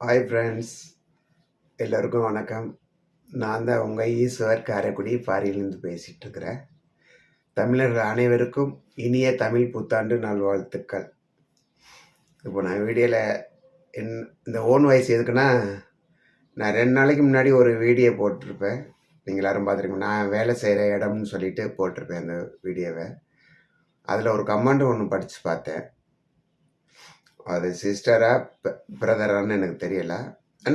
Hi friends எல்லோருக்கும் வணக்கம். நான் தான் உங்கள் ஈஸ்வர் காரைக்குடி பாரியிலேருந்து பேசிகிட்ருக்கிறேன் தமிழர்கள் அனைவருக்கும் இனிய தமிழ் புத்தாண்டு நல்வாழ்த்துக்கள். இப்போ நான் வீடியோவில் என் இந்த ஓன் வாய்ஸ் எதுக்குன்னா நான் ரெண்டு நாளைக்கு முன்னாடி ஒரு வீடியோ போட்டிருப்பேன். நீங்கள் யாரும் பார்த்துருக்கீங்க நான் வேலை செய்கிற இடம்னு சொல்லிட்டு போட்டிருப்பேன் அந்த வீடியோவை அதில் ஒரு கமெண்ட் ஒன்று படித்து பார்த்தேன். அது சிஸ்டரா பிரதரான்னு எனக்கு தெரியல.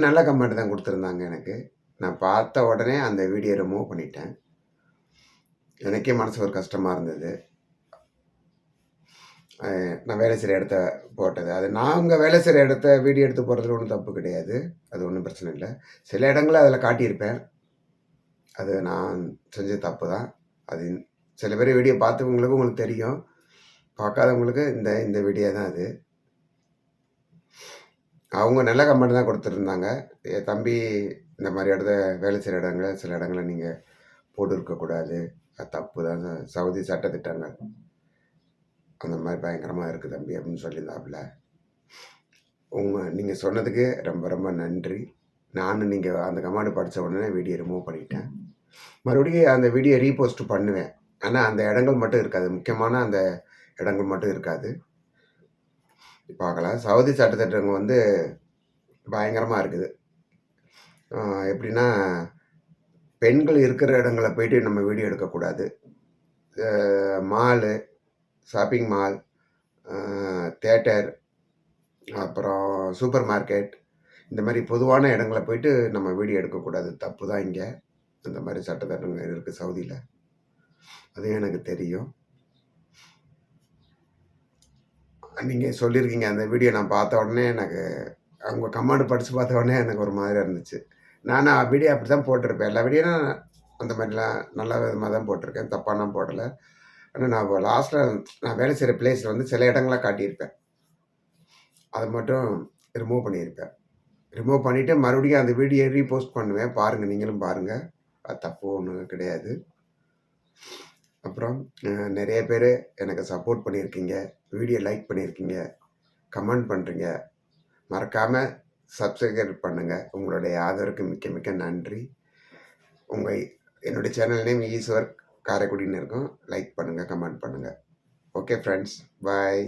நல்ல கமெண்ட் தான் கொடுத்துருந்தாங்க எனக்கு. நான் பார்த்த உடனே அந்த வீடியோ ரிமூவ் பண்ணிட்டேன். எனக்கே மனசு ஒரு கஷ்டமாக இருந்தது. நான் வேலை செய்கிற இடத்த போட்டது. அது நாங்கள் வேலை செய்கிற இடத்த வீடியோ எடுத்து போகிறதுல ஒன்றும் தப்பு கிடையாது. அது ஒன்றும் பிரச்சனை இல்லை. சில இடங்களில் அதில் காட்டியிருப்பேன். அது நான் செஞ்ச தப்பு தான். அது சில பேர் வீடியோ பார்த்தவங்களுக்கு உங்களுக்கு தெரியும். பார்க்காதவங்களுக்கு இந்த இந்த வீடியோ தான் அது. அவங்க நல்ல கமெண்ட் தான் கொடுத்துருந்தாங்க. என் தம்பி இந்த மாதிரி இடத்த வேலை செய்கிற இடங்கள் சில இடங்கள நீங்கள் போட்டிருக்கக்கூடாது அது தப்பு தான். ச- சவுதி சட்டத்திட்டங்கள் அந்த மாதிரி பயங்கரமாக இருக்குது தம்பி அப்படின்னு சொல்லியிருந்தாப்புல. உங்கள் நீங்கள் சொன்னதுக்கு ரொம்ப ரொம்ப நன்றி. நானும் நீங்கள் அந்த கமெண்ட் படித்த உடனே வீடியோ ரிமூவ் பண்ணிட்டேன். மறுபடியும் அந்த வீடியோ ரீபோஸ்ட் பண்ணுவேன். ஆனால் அந்த இடங்கள் மட்டும் இருக்காது. முக்கியமான அந்த இடங்கள் மட்டும் இருக்காது. பார்க்கலாம் சவுதி சட்டத்திட்டங்க வந்து பயங்கரமாக இருக்குது. எப்படின்னா பெண்கள் இருக்கிற இடங்களை போயிட்டு நம்ம வீடியோ எடுக்கக்கூடாது. மாலு ஷாப்பிங் மால் தேட்டர் அப்புறம் சூப்பர் மார்க்கெட் இந்த மாதிரி பொதுவான இடங்களை போயிட்டு நம்ம வீடியோ எடுக்கக்கூடாது. தப்பு தான் இங்கே. அந்த மாதிரி சட்டத்திட்டங்கள் இருக்குது சவுதியில். அது எனக்கு தெரியும். நீங்கள் சொல்லியிருக்கீங்க அந்த வீடியோ நான் பார்த்த உடனே எனக்கு அவங்க கமாண்டு படித்து பார்த்த உடனே எனக்கு ஒரு மாதிரி இருந்துச்சு. நானும் வீடியோ அப்படி தான் போட்டிருப்பேன். எல்லா வீடியோவும் அந்த மாதிரிலாம் நல்ல விதமாக தான் போட்டிருக்கேன். தப்பான போடலை. ஆனால் நான் லாஸ்ட்டில் நான் வேலை செய்கிற பிளேஸில் வந்து சில இடங்களாக காட்டியிருப்பேன். அதை மட்டும் ரிமூவ் பண்ணியிருப்பேன். ரிமூவ் பண்ணிவிட்டு மறுபடியும் அந்த வீடியோ ரீபோஸ்ட் பண்ணுவேன். பாருங்கள் நீங்களும் பாருங்கள் அது தப்பு ஒன்றும் கிடையாது. அப்புறம் நிறைய பேர் எனக்கு சப்போர்ட் பண்ணியிருக்கீங்க. வீடியோ லைக் பண்ணியிருக்கீங்க. கமெண்ட் பண்ணுறீங்க மறக்காமல் சப்ஸ்கிரைப் பண்ணுங்கள் உங்களுடைய ஆதரவுக்கு மிக்க மிக்க நன்றி. உங்கள் என்னுடைய சேனல் நேம் ஈஸ்வர் காரைக்குடின்னு இருக்கும். லைக் பண்ணுங்கள் கமெண்ட் பண்ணுங்கள் ஓகே ஃப்ரெண்ட்ஸ் பாய்